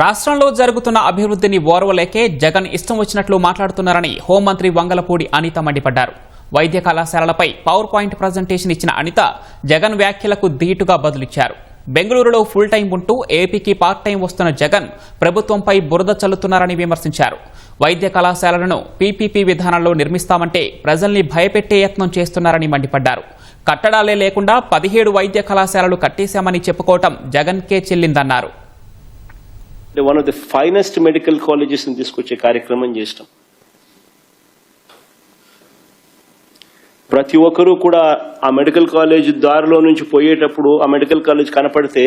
రాష్ట్రంలో జరుగుతున్న అభివృద్ధిని ఓర్వలేకే జగన్ ఇష్టం వచ్చినట్లు మాట్లాడుతున్నారని హోంమంత్రి వంగలపూడి అనిత మండిపడ్డారు. వైద్య కళాశాలలపై పవర్ పాయింట్ ప్రజెంటేషన్ ఇచ్చిన అనిత జగన్ వ్యాఖ్యలకు ధీటుగా బదులిచ్చారు. బెంగళూరులో ఫుల్ టైం ఉంటూ ఏపీకి పార్ట్ టైం వస్తున్న జగన్ ప్రభుత్వంపై బురద చల్లుతున్నారని విమర్శించారు. వైద్య కళాశాలలను పీపీపీ విధానంలో నిర్మిస్తామంటే ప్రజల్ని భయపెట్టే యత్నం చేస్తున్నారని మండిపడ్డారు. కట్టడాలే లేకుండా పదిహేడు వైద్య కళాశాలలు కట్టేశామని చెప్పుకోవటం జగన్కే చెల్లిందన్నారు. అంటే one of the finest medical కాలేజెస్ని తీసుకొచ్చే కార్యక్రమం చేసినాం. ప్రతి ఒక్కరూ కూడా ఆ మెడికల్ కాలేజ్ దారిలో నుంచి పోయేటప్పుడు ఆ మెడికల్ కాలేజ్ కనపడితే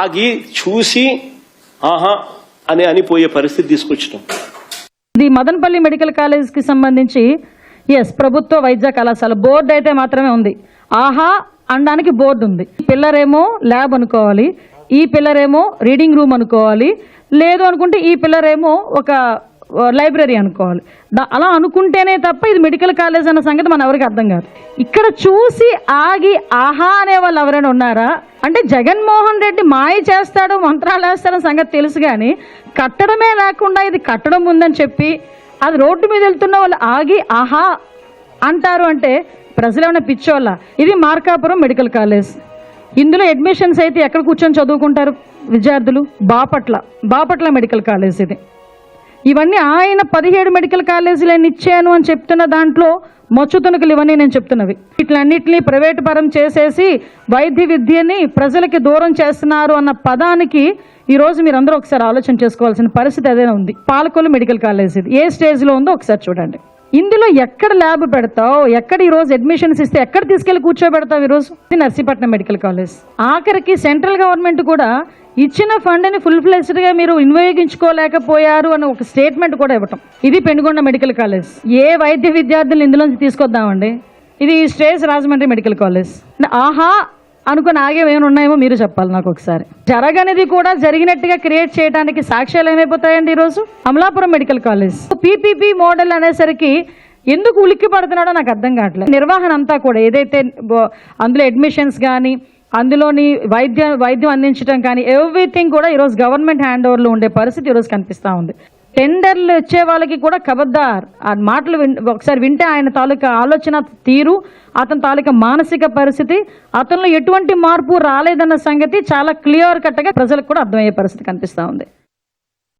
ఆగి చూసి ఆహా అని అని పోయే పరిస్థితి తీసుకొచ్చినాం. ఇది మదనపల్లి మెడికల్ కాలేజ్కి సంబంధించి ఎస్ ప్రభుత్వ వైద్య కళాశాల బోర్డు అయితే మాత్రమే ఉంది. ఆహా అనడానికి బోర్డు ఉంది. పిల్లరేమో ల్యాబ్ అనుకోవాలి. ఈ పిల్లర్ ఏమో రీడింగ్ రూమ్ అనుకోవాలి. లేదు అనుకుంటే ఈ పిల్లర్ ఏమో ఒక లైబ్రరీ అనుకోవాలి. అలా అనుకుంటేనే తప్ప ఇది మెడికల్ కాలేజ్ అన్న సంగతి మన ఎవరికి అర్థం కాదు. ఇక్కడ చూసి ఆగి ఆహా అనే వాళ్ళు ఎవరైనా ఉన్నారా? అంటే జగన్మోహన్ రెడ్డి మాయ చేస్తాడు మంత్రాలు వేస్తాడని సంగతి తెలుసు కానీ కట్టడమే లేకుండా ఇది కట్టడం ఉందని చెప్పి అది రోడ్డు మీద వెళ్తున్న వాళ్ళు ఆగి ఆహా అంటారు అంటే ప్రజలు ఏమైనా పిచ్చోళ్ళ? ఇది మార్కాపురం మెడికల్ కాలేజ్ ఇందులో అడ్మిషన్స్ అయితే ఎక్కడ కూర్చొని చదువుకుంటారు విద్యార్థులు? బాపట్ల. బాపట్ల మెడికల్ కాలేజ్ ఇది. ఇవన్నీ ఆయన పదిహేడు మెడికల్ కాలేజీలను ఇచ్చాను అని చెప్తున్న దాంట్లో మచ్చు ఇవన్నీ నేను చెప్తున్నవి. వీటిలన్నింటినీ ప్రైవేటు పరం చేసేసి వైద్య విద్యని ప్రజలకి దూరం చేస్తున్నారు అన్న పదానికి ఈరోజు మీరందరూ ఒకసారి ఆలోచన చేసుకోవాల్సిన పరిస్థితి అదే ఉంది. పాలకొల్లు మెడికల్ కాలేజ్ ఇది. ఏ స్టేజ్లో ఉందో ఒకసారి చూడండి. ఇందులో ఎక్కడ ల్యాబ్ పెడతావు? ఎక్కడ ఈరోజు అడ్మిషన్స్ ఇస్తే ఎక్కడ తీసుకెళ్ళి కూర్చోబెడతావు ఈ రోజు? Narsipatnam medical college. ఆఖరికి సెంట్రల్ గవర్నమెంట్ కూడా ఇచ్చిన ఫండ్ని ఫుల్ ఫ్లెస్డ్గా మీరు వినియోగించుకోలేకపోయారు అని ఒక స్టేట్మెంట్ కూడా ఇవ్వటం. ఇది పెనుగొండ మెడికల్ కాలేజ్. ఏ వైద్య విద్యార్థులు ఇందులోంచి తీసుకొద్దామండి? ఇది స్టేజ్ రాజమండ్రి మెడికల్ కాలేజ్. ఆహా అనుకుని ఆగేవి ఏమైనా ఉన్నాయేమో మీరు చెప్పాలి నాకు ఒకసారి. జరగనిది కూడా జరిగినట్టుగా క్రియేట్ చేయడానికి సాక్ష్యాలు ఏమైపోతాయండి ఈరోజు? Amalapuram medical college. PPP model అనేసరికి ఎందుకు ఉలిక్కి పడుతున్నాడో నాకు అర్థం కావట్లేదు. నిర్వహణ అంతా కూడా ఏదైతే అందులో అడ్మిషన్స్ కానీ అందులోని వైద్య వైద్యం అందించడం కానీ ఎవ్రీథింగ్ కూడా ఈరోజు గవర్నమెంట్ హ్యాండ్ ఓవర్లో ఉండే పరిస్థితి ఈరోజు కనిపిస్తూ ఉంది. టెండర్లు వచ్చే వాళ్ళకి కూడా ఖబర్దార్ ఆ మాటలు విన్ ఒకసారి వింటే ఆయన తాలూకా ఆలోచన తీరు అతని తాలూకా మానసిక పరిస్థితి అతనిలో ఎటువంటి మార్పు రాలేదన్న సంగతి చాలా క్లియర్ కట్గా ప్రజలకు కూడా అర్థమయ్యే పరిస్థితి కనిపిస్తూ ఉంది.